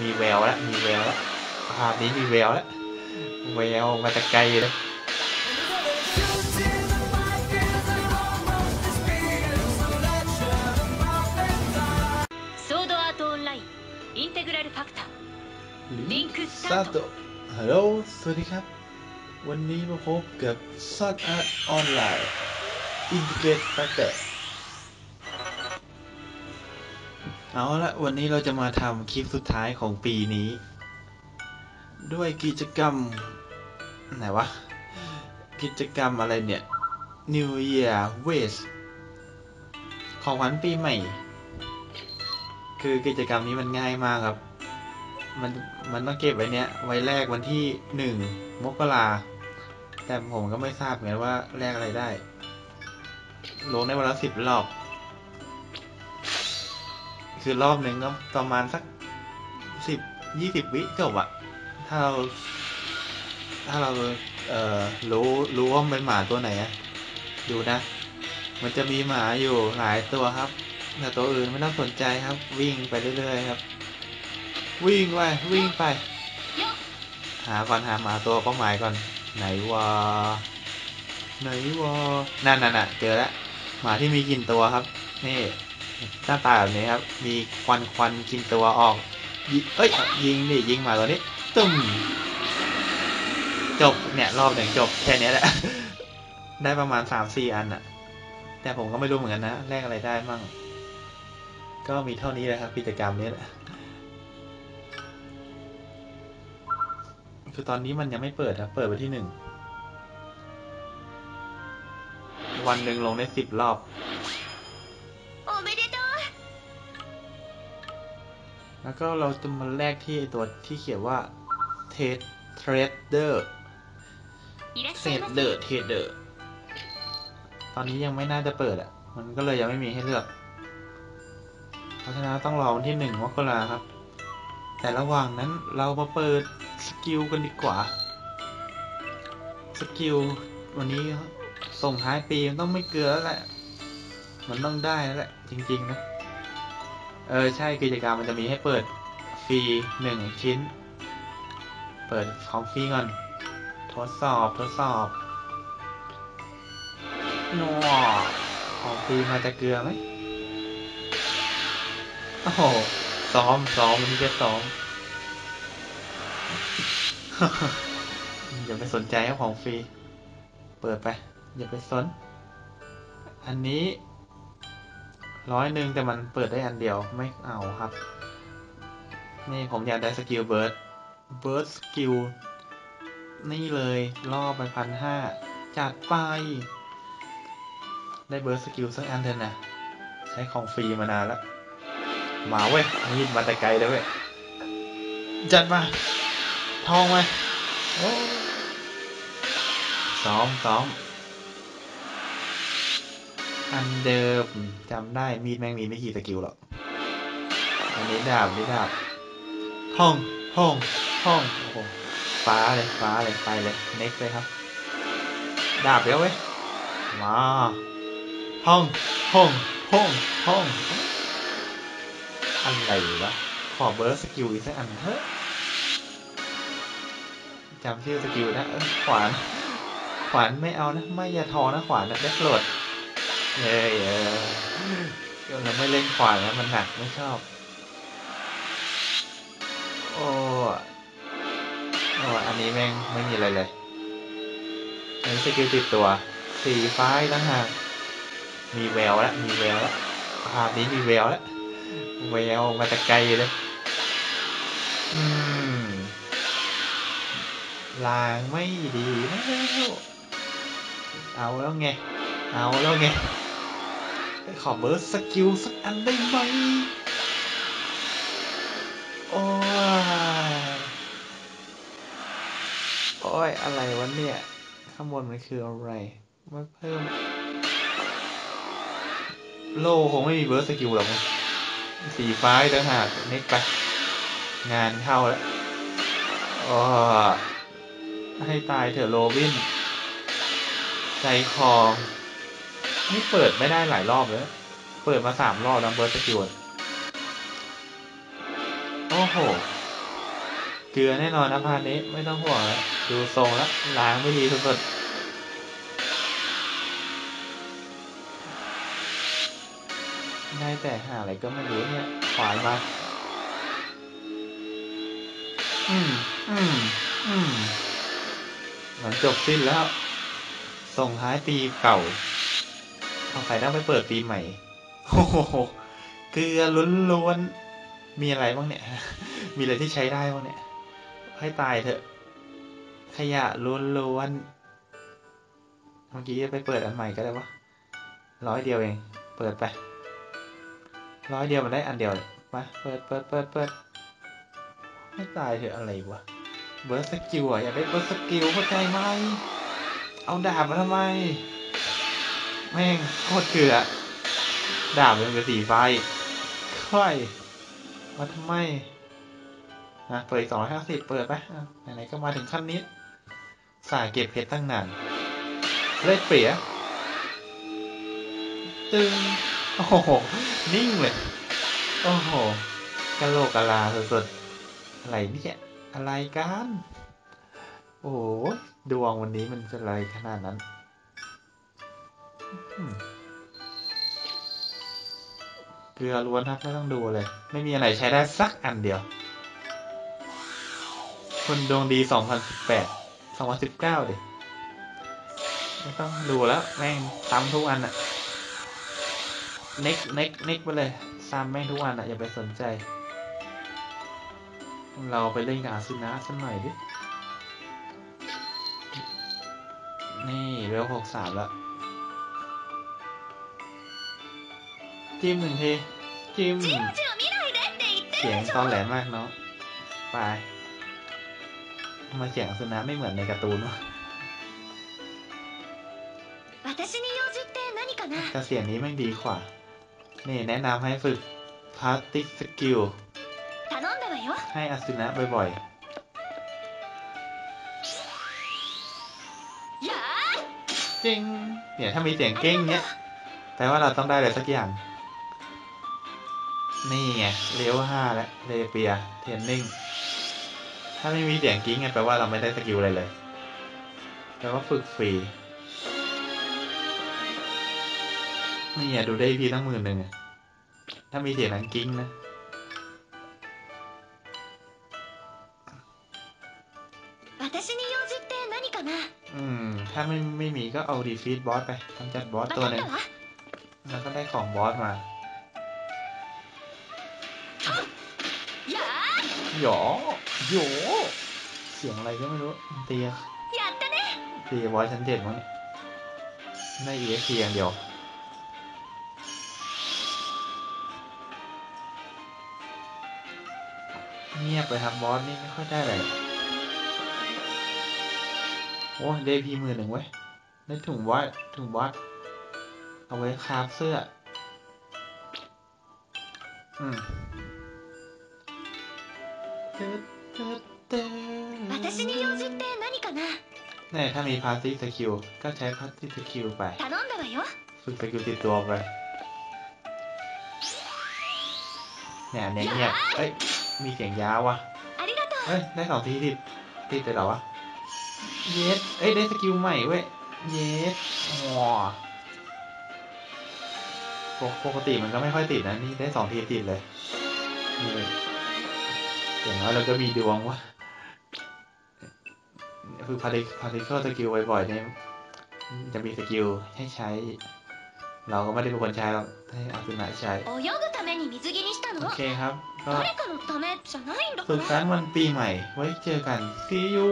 มีแววแล้วมีแววแล้วภาพนี้มีแววแล้วแววมาตะไกลเลยลิงค์สตาร์ทฮัลโหลสวัสดีครับ วันนี้มาพบกับซอดอาร์ตออนไลน์อินทิเกรตแฟกเตอร์ เอาละวันนี้เราจะมาทำคลิปสุดท้ายของปีนี้ ด้วยกิจกรรม ไหนวะ กิจกรรมอะไรเนี่ย New Year Wish ของขวัญปีใหม่ คือกิจกรรมนี้มันง่ายมากครับ มันมันต้องเก็บไว้เนี้ย ไว้แรกวันที่หนึ่งมกราแต่ผมก็ไม่ทราบเหมือนว่าแลกอะไรได้ ลงได้วันละสิบรอบ คือรอบหนึ่งก็ประมาณสักสิบยี่สิบวิจบอะถ้าเรา ถ้าเราเอ่อรู้รู้ว่ามันเป็นหมาตัวไหนอะดูนะ มันจะมีหมาอยู่หลายตัวครับ แต่ตัวอื่นไม่ต้องสนใจครับ วิ่งไปเรื่อยๆครับ วิ่งไปวิ่งไป หาก่อนหาหมาตัวเป้าหมายก่อน ไหนวะไหนวะนั่นน่ะน่ะเจอแล้วหมาที่มีกลิ่นตัวครับ นี่ หน้าตาแบบนี้ครับ มีควันควันกินตัวออกเอ้ยยิงดิยิงมาตัวนี้ตึ้มจบเนี่ยรอบหนึ่งจบแค่นี้แหละ ได้ประมาณสามสี่อันอะแต่ผมก็ไม่รู้เหมือนกันนะแลกอะไรได้มั่ง ก็มีเท่านี้แหละครับกิจกรรมนี้แหละคือตอนนี้มันยังไม่เปิดครับเปิดไปที่หนึ่งวันหนึ่งลงได้สิบรอบ แล้วก็เราจะมาแลกที่ตัวที่เขียนว่า เทเทรดเดอร์เทรดเดอร์เทรดเดอร์ตอนนี้ยังไม่น่าจะเปิดอะ มันก็เลยยังไม่มีให้เลือก เพราะฉะนั้นต้องรอวันที่หนึ่งมกราครับ แต่ระหว่างนั้นเรามาเปิดสกิลกันดีกว่า สกิลวันนี้ส่งท้ายปีมันต้องไม่เกลือแล้วแหละ มันต้องได้แล้วแหละ จริง ๆ นะ เออใช่กิจกรรมมันจะมีให้เปิดฟรีหนึ่งชิ้น เปิดของฟรีก่อนทดสอบทดสอบนัวของฟรีมาจะเกลือไหมโอ้โหซ้อมซ้อมวันนี้จะซ้อมอย่าไปสนใจของฟรี เปิดไป อย่าไปสน อันนี้ ร้อยหนึ่งแต่มันเปิดได้อันเดียวไม่เอาครับ นี่ผมอยากได้สกิลเบิร์ดเบิร์ดสกิลนี่เลยรอบไปพันห้าจัดไป ได้เบิร์ดสกิลสักอันเถอะนะ ใช้ของฟรีมานานแล้ว มาเว้ยมีดมาแต่ไกลเลยเว้ย จัดมา ทองมาโอ้ซ้อมซ้อม อันเดิมจำได้มีดแม่งมีไม่กี่สกิลหรอก อันนี้ดาบนี้ดาบห้องห้องห้องโอ้โหฟ้าเลยฟ้าเลยไปเลยเน็กเลยครับ ดาบเดี๋ยวเว้ยมาห้องห้องห้องห้องอะไรวะขอเบอร์สกิลอีกสักอันเถอะจำชื่อสกิลนะเออขวาน ขวานไม่เอานะ ไม่อย่าทอนะขวานนะได้โปรด เย้ยเออเราไม่เล่นขวานแล้วมันหนักไม่ชอบ โอ้โอ้อันนี้แม่งไม่มีอะไรเลยอันนี้สกิลติดตัว สีฟ้าอีกต่างหากมีแววแล้วมีแววแล้วภาพนี้มีแววแล้วแววมาแต่ไกลเลยอืมลางไม่ดีแล้วเอาแล้วไง เอาแล้วไง ขอเบิร์ดสกิลสักอันได้ไหม โอ้ย โอ้ย อะไรวะเนี่ย ข้างบนมันคืออะไรมาเพิ่ม โลคงไม่มีเบิร์ดสกิลหรอกสีฟ้าต่างหากเน็กไป งานเข้าแล้วโอ้ให้ตายเถอะโรบิน ใจคอ นี่เปิดไม่ได้หลายรอบเลยเปิดมาสามรอบแล้วเบิร์ดสกิลโอ้โห เกลือแน่นอนนะพานี้ไม่ต้องห่วงแล้วดูทรงแล้วล้างไม่ดีสุดๆได้แต่หาอะไรก็ไม่รู้เนี่ยขวานมา อืม อืม อืมเหมือนจบสิ้นแล้ว ส่งท้ายปีเก่า เอาใครต้องไปเปิดปีใหม่โอ้โหเกลือล้วนๆมีอะไรบ้างเนี่ย มีอะไรที่ใช้ได้บ้างเนี่ย ให้ตายเถอะ ขยะล้วนๆเมื่อกี้ไปเปิดอันใหม่ก็ได้วะร้อยเดียวเอง เปิดไปร้อยเดียวมันได้อันเดียวมาเปิดเปิดเปิดเปิดให้ตายเถอะอะไรวะ เบิร์สกิลอะอยากได้เบิร์สกิลเข้าใจไหม เอาดาบมาทำไม แม่งโคตรเกลือดาบมันเป็นสีไฟค่อยมาทำไมนะเปิดสองร้อยห้าสิบเปิดไปไหนๆก็มาถึงขั้นนี้ สายเก็บเพชรตั้งนานเล่เปรียตึงโอ้โห นิ่งเลย โอ้โหกะโหลกกะลาสุดๆอะไรเนี่ยอะไรกัน โอ้โห ดวงวันนี้มันจะอะไรขนาดนั้น เกลือล้วนครับไม่ต้องดูเลย ไม่มีอะไรใช้ได้สักอันเดียว คนดวงดี 2018 2019 ดิ ไม่ต้องดูแล้ว แม่งซ้ำทุกอันอะเน็กเน็กเน็กไปเลยซ้ำแม่งทุกอันอะอย่าไปสนใจ เราไปเล่นกับอาซุนะสักหน่อยดิ นี่เวลหกสามแล้ว จิ้มหนึ่งทีจิ้มเสียงตอนแหลมมากเนาะไปมาเสียงสุนัขไม่เหมือนในการ์ตูนวะแต่เสียงนี้ไม่ดีกว่า นี่แนะนำให้ฝึกพาร์ติสกิลให้อาสุนะบ่อยๆจริงเนี่ยถ้ามีเสียงเก้งเนี้ยแปลว่าเราต้องได้อะไรสักอย่าง นี่ไงเลเวลห้าแล้วเลเปียเทนนิ่งถ้าไม่มีเสียงกิ้งไงแปลว่าเราไม่ได้สกิลอะไรเลยแปลว่าฝึกฟรีนี่ไงดูได้พีตั้งหมื่นหนึ่งถ้ามีเสียงนังกิ้งนะอืม ถ้าไม่ไม่มีก็เอาดีฟีดบอสไปทำจัดบอสตัวหนึ่งแล้วก็ได้ของบอสมา หยอหยอเสียงอะไรก็ไม่รู้เตียเตียบอยชันเจ็ดมั้งไม่เอ็ยเพียงเดียวเงียบไปทำบอสนี่ไม่ค่อยได้เลยโอ้เดพีมือหนึ่งเว้ยได้ถุงบอสถุงบอสเอาไว้คราบเสื้อ อืม 私に用事って何かな เนี่ยถ้ามีพาร์ตี้สกิลก็ใช้พาร์ตี้สกิลไป 頼んだわよ ฝึกสกิลติดตัวไป เนี่ยอันเนี้ยเงียบเอ้ย มีเสียงยาววะ ありがとう เอ้ย ได้สองทีติด ติดเลยเหรอวะ เยสเอ้ย ได้สกิลใหม่เว้ย เยสว้าปกปกติมันก็ไม่ค่อยติดนะ นี่ได้สองทีติดเลย นี่ อย่างน้อยเราก็มีดวงว่าคือพาริพาริเคิลสกิลบ่อยๆเนี่ยจะมีสกิลให้ใช้ เราก็ไม่ได้เป็นคนใช้เราให้อาคุณหาใช้ โอเคครับ ก็สุดรั้งวันปีใหม่ ไว้เจอกัน see you